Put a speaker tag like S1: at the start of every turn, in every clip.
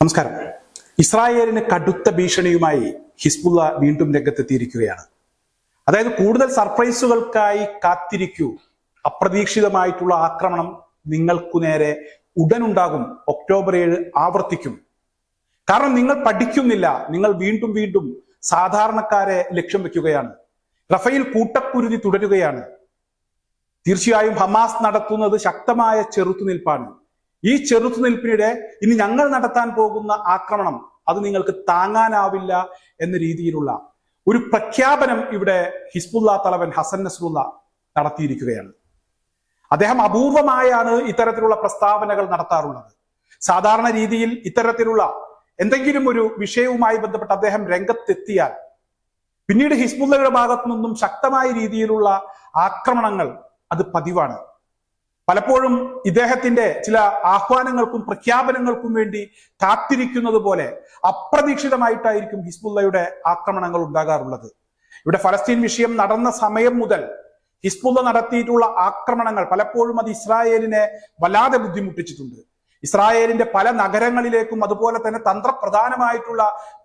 S1: നമസ്കാരം. ഇസ്രായേലിന് കടുത്ത ഭീഷണിയുമായി ഹിസ്ബുള്ള വീണ്ടും രംഗത്തെത്തിയിരിക്കുകയാണ്. അതായത് കൂടുതൽ സർപ്രൈസുകൾക്കായി കാത്തിരിക്കൂ അപ്രതീക്ഷിതമായിട്ടുള്ള ആക്രമണം നിങ്ങൾക്കു നേരെ ഉടനുണ്ടാകും ഒക്ടോബർ ഏഴ് ആവർത്തിക്കും. കാരണം നിങ്ങൾ പഠിക്കുന്നില്ല നിങ്ങൾ വീണ്ടും വീണ്ടും സാധാരണക്കാരെ ലക്ഷ്യം വെക്കുകയാണ്. റഫേൽ കൂട്ടക്കുരുതി തുടരുകയാണ്. തീർച്ചയായും ഹമാസ് നടത്തുന്നത് ശക്തമായ ചെറുത്തുനിൽപ്പാണ്. ഈ ചെറുത്തുനിൽപ്പിനിടെ ഇനി ഞങ്ങൾ നടത്താൻ പോകുന്ന ആക്രമണം അത് നിങ്ങൾക്ക് താങ്ങാനാവില്ല എന്ന രീതിയിലുള്ള ഒരു പ്രഖ്യാപനം ഇവിടെ ഹിസ്ബുല്ല തലവൻ ഹസൻ നസ്രുല്ല നടത്തിയിരിക്കുകയാണ്. അദ്ദേഹം അപൂർവമായാണ് ഇത്തരത്തിലുള്ള പ്രസ്താവനകൾ നടത്താറുള്ളത്. സാധാരണ രീതിയിൽ ഇത്തരത്തിലുള്ള എന്തെങ്കിലും ഒരു വിഷയവുമായി ബന്ധപ്പെട്ട് അദ്ദേഹം രംഗത്തെത്തിയാൽ പിന്നീട് ഹിസ്ബുല്ലയുടെ ഭാഗത്തു നിന്നും ശക്തമായ രീതിയിലുള്ള ആക്രമണങ്ങൾ അത് പതിവാണ്. പലപ്പോഴും ഇദ്ദേഹത്തിന്റെ ചില ആഹ്വാനങ്ങൾക്കും പ്രഖ്യാപനങ്ങൾക്കും വേണ്ടി കാത്തിരിക്കുന്നത് പോലെ അപ്രതീക്ഷിതമായിട്ടായിരിക്കും ഹിസ്ബുല്ലയുടെ ആക്രമണങ്ങൾ ഉണ്ടാകാറുള്ളത്. ഇവിടെ ഫലസ്തീൻ വിഷയം നടന്ന സമയം മുതൽ ഹിസ്ബുല്ല നടത്തിയിട്ടുള്ള ആക്രമണങ്ങൾ പലപ്പോഴും അത് ഇസ്രായേലിനെ വല്ലാതെ ബുദ്ധിമുട്ടിച്ചിട്ടുണ്ട്. ഇസ്രായേലിന്റെ പല നഗരങ്ങളിലേക്കും അതുപോലെ തന്നെ തന്ത്രപ്രധാനമായിട്ടുള്ള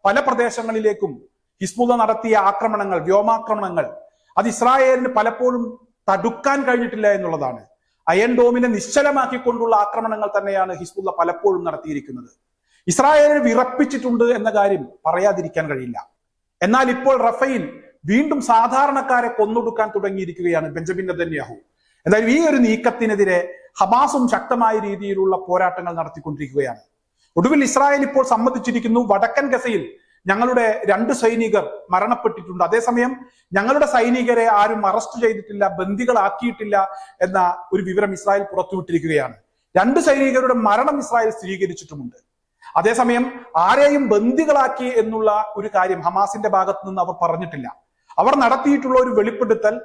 S1: പല പ്രദേശങ്ങളിലേക്കും ഹിസ്ബുല്ല നടത്തിയ ആക്രമണങ്ങൾ വ്യോമാക്രമണങ്ങൾ അത് ഇസ്രായേലിന് പലപ്പോഴും തടുക്കാൻ കഴിഞ്ഞിട്ടില്ല എന്നുള്ളതാണ്. അയൺ ഡോമിനെ നിശ്ചലമാക്കിക്കൊണ്ടുള്ള ആക്രമണങ്ങൾ തന്നെയാണ് ഹിസ്ബുല്ല പലപ്പോഴും നടത്തിയിരിക്കുന്നത്. ഇസ്രായേലിനെ വിറപ്പിച്ചിട്ടുണ്ട് എന്ന കാര്യം പറയാതിരിക്കാൻ കഴിയില്ല. എന്നാൽ ഇപ്പോൾ റഫയിൽ വീണ്ടും സാധാരണക്കാരെ കൊന്നൊടുക്കാൻ തുടങ്ങിയിരിക്കുകയാണ് ബെഞ്ചമിൻ നെതന്യാഹു. എന്തായാലും ഈ ഒരു നീക്കത്തിനെതിരെ ഹമാസും ശക്തമായ രീതിയിലുള്ള പോരാട്ടങ്ങൾ നടത്തിക്കൊണ്ടിരിക്കുകയാണ്. ഒടുവിൽ ഇസ്രായേൽ ഇപ്പോൾ സമ്മതിച്ചിരിക്കുന്നു വടക്കൻ ഗസയിൽ ഞങ്ങളുടെ രണ്ട് സൈനികർ മരണപ്പെട്ടിട്ടുണ്ട്. അതേസമയം ഞങ്ങളുടെ സൈനികരെ ആരും അറസ്റ്റ് ചെയ്തിട്ടില്ല ബന്ദികളാക്കിയിട്ടില്ല എന്ന ഒരു വിവരം ഇസ്രായേൽ പുറത്തുവിട്ടിരിക്കുകയാണ്. രണ്ട് സൈനികരുടെ മരണം ഇസ്രായേൽ സ്ഥിരീകരിച്ചിട്ടുമുണ്ട്. അതേസമയം ആരെയും ബന്ദികളാക്കി എന്നുള്ള ഒരു കാര്യം ഹമാസിന്റെ ഭാഗത്ത് നിന്ന് അവർ പറഞ്ഞിട്ടില്ല. അവർ നടത്തിയിട്ടുള്ള ഒരു വെളിപ്പെടുത്തൽ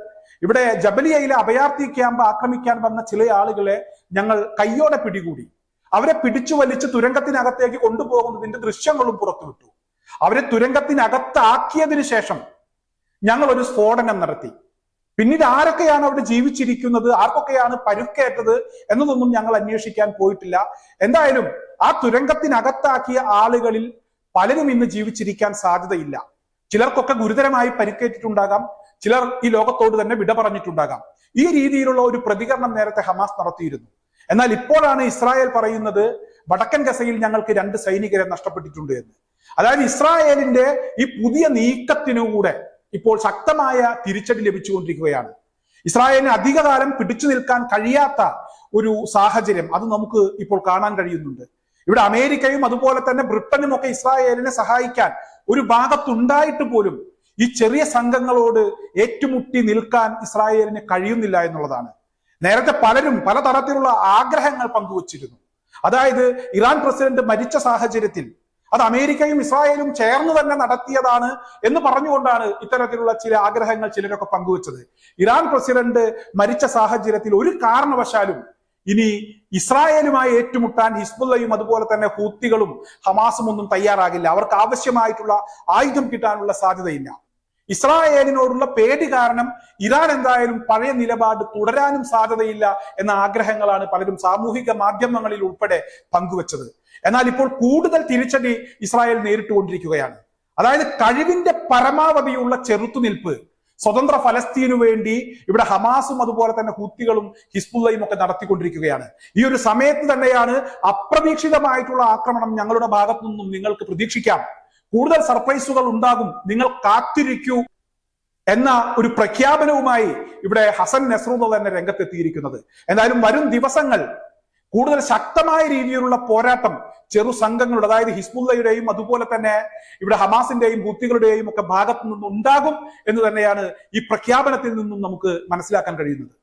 S1: ഇവിടെ ജബലിയയിലെ അഭയാർത്ഥി ക്യാമ്പ് ആക്രമിക്കാൻ വന്ന ചില ആളുകളെ ഞങ്ങൾ കയ്യോടെ പിടികൂടി. അവരെ പിടിച്ചു വലിച്ച് തുരങ്കത്തിനകത്തേക്ക് കൊണ്ടുപോകുന്നതിന്റെ ദൃശ്യങ്ങളും പുറത്തുവിട്ടു. അവരെ തുരങ്കത്തിനകത്താക്കിയതിനു ശേഷം ഞങ്ങൾ ഒരു സ്ഫോടനം നടത്തി. പിന്നീട് ആരൊക്കെയാണ് അവിടെ ജീവിച്ചിരിക്കുന്നത്? ആർക്കൊക്കെയാണ് പരുക്കേറ്റത്? എന്നതൊന്നും ഞങ്ങൾ അന്വേഷിക്കാൻ പോയിട്ടില്ല. എന്തായാലും ആ തുരങ്കത്തിനകത്താക്കിയ ആളുകളിൽ പലരും ഇന്ന് ജീവിച്ചിരിക്കാൻ സാധ്യതയില്ല. ചിലർക്കൊക്കെ ഗുരുതരമായി പരിക്കേറ്റിട്ടുണ്ടാകാം. ചിലർ ഈ ലോകത്തോട് തന്നെ വിട പറഞ്ഞിട്ടുണ്ടാകാം. ഈ രീതിയിലുള്ള ഒരു പ്രതികരണം നേരത്തെ ഹമാസ് നടത്തിയിരുന്നു. എന്നാൽ ഇപ്പോഴാണ് ഇസ്രായേൽ പറയുന്നത് വടക്കൻ ഗസയിൽ ഞങ്ങൾക്ക് രണ്ട് സൈനികരെ നഷ്ടപ്പെട്ടിട്ടുണ്ട് എന്ന്. അതായത് ഇസ്രായേലിന്റെ ഈ പുതിയ നീക്കത്തിനുകൂടെ ഇപ്പോൾ ശക്തമായ തിരിച്ചടി ലഭിച്ചുകൊണ്ടിരിക്കുകയാണ്. ഇസ്രായേലിന് അധികകാലം പിടിച്ചു നിൽക്കാൻ കഴിയാത്ത ഒരു സാഹചര്യം അത് നമുക്ക് ഇപ്പോൾ കാണാൻ കഴിയുന്നുണ്ട്. ഇവിടെ അമേരിക്കയും അതുപോലെ തന്നെ ബ്രിട്ടനും ഒക്കെ ഇസ്രായേലിനെ സഹായിക്കാൻ ഒരു ഭാഗത്തുണ്ടായിട്ട് പോലും ഈ ചെറിയ സംഘങ്ങളോട് ഏറ്റുമുട്ടി നിൽക്കാൻ ഇസ്രായേലിന് കഴിയുന്നില്ല എന്നുള്ളതാണ്. നേരത്തെ പലരും പലതരത്തിലുള്ള ആഗ്രഹങ്ങൾ പങ്കുവച്ചിരുന്നു. അതായത് ഇറാൻ പ്രസിഡന്റ് മരിച്ച സാഹചര്യത്തിൽ അത് അമേരിക്കയും ഇസ്രായേലും ചേർന്ന് തന്നെ നടത്തിയതാണ് എന്ന് പറഞ്ഞുകൊണ്ടാണ് ഇത്തരത്തിലുള്ള ചില ആഗ്രഹങ്ങൾ ചിലരൊക്കെ പങ്കുവച്ചത്. ഇറാൻ പ്രസിഡന്റ് മരിച്ച സാഹചര്യത്തിൽ ഒരു കാരണവശാലും ഇനി ഇസ്രായേലുമായി ഏറ്റുമുട്ടാൻ ഹിസ്ബുല്ലയും അതുപോലെ തന്നെ ഹൂത്തികളും ഹമാസും ഒന്നും തയ്യാറാകില്ല. അവർക്ക് ആവശ്യമായിട്ടുള്ള ആയുധം കിട്ടാനുള്ള സാധ്യതയില്ല. ഇസ്രായേലിനോടുള്ള പേടി കാരണം ഇറാൻ എന്തായാലും പഴയ നിലപാട് തുടരാനും സാധ്യതയില്ല എന്ന ആഗ്രഹങ്ങളാണ് പലരും സാമൂഹിക മാധ്യമങ്ങളിൽ ഉൾപ്പെടെ പങ്കുവച്ചത്. എന്നാൽ ഇപ്പോൾ കൂടുതൽ തിരിച്ചടി ഇസ്രായേൽ നേരിട്ടുകൊണ്ടിരിക്കുകയാണ്. അതായത് കഴിവിന്റെ പരമാവധിയുള്ള ചെറുത്തുനിൽപ്പ് സ്വതന്ത്ര ഫലസ്തീനു വേണ്ടി ഇവിടെ ഹമാസും അതുപോലെ തന്നെ ഹൂത്തികളും ഹിസ്ബുള്ളയും ഒക്കെ നടത്തിക്കൊണ്ടിരിക്കുകയാണ്. ഈ ഒരു സമയത്ത് തന്നെയാണ് അപ്രതീക്ഷിതമായിട്ടുള്ള ആക്രമണം ഞങ്ങളുടെ ഭാഗത്തു നിന്നും നിങ്ങൾക്ക് പ്രതീക്ഷിക്കാം. കൂടുതൽ സർപ്രൈസുകൾ ഉണ്ടാകും. നിങ്ങൾ കാത്തിരിക്കൂ എന്ന ഒരു പ്രഖ്യാപനവുമായി ഇവിടെ ഹസൻ നസ്രുള്ള തന്നെ രംഗത്തെത്തിയിരിക്കുന്നത്. എന്തായാലും വരും ദിവസങ്ങൾ കൂടുതൽ ശക്തമായ രീതിയിലുള്ള പോരാട്ടം ചെറു സംഘങ്ങളുടെ അതായത് ഹിസ്ബുല്ലയുടെയും അതുപോലെ തന്നെ ഇവിടെ ഹമാസിന്റെയും ഹൂത്തികളുടെയും ഒക്കെ ഭാഗത്തു നിന്നും ഉണ്ടാകും എന്ന് തന്നെയാണ് ഈ പ്രഖ്യാപനത്തിൽ നിന്നും നമുക്ക് മനസ്സിലാക്കാൻ കഴിയുന്നത്.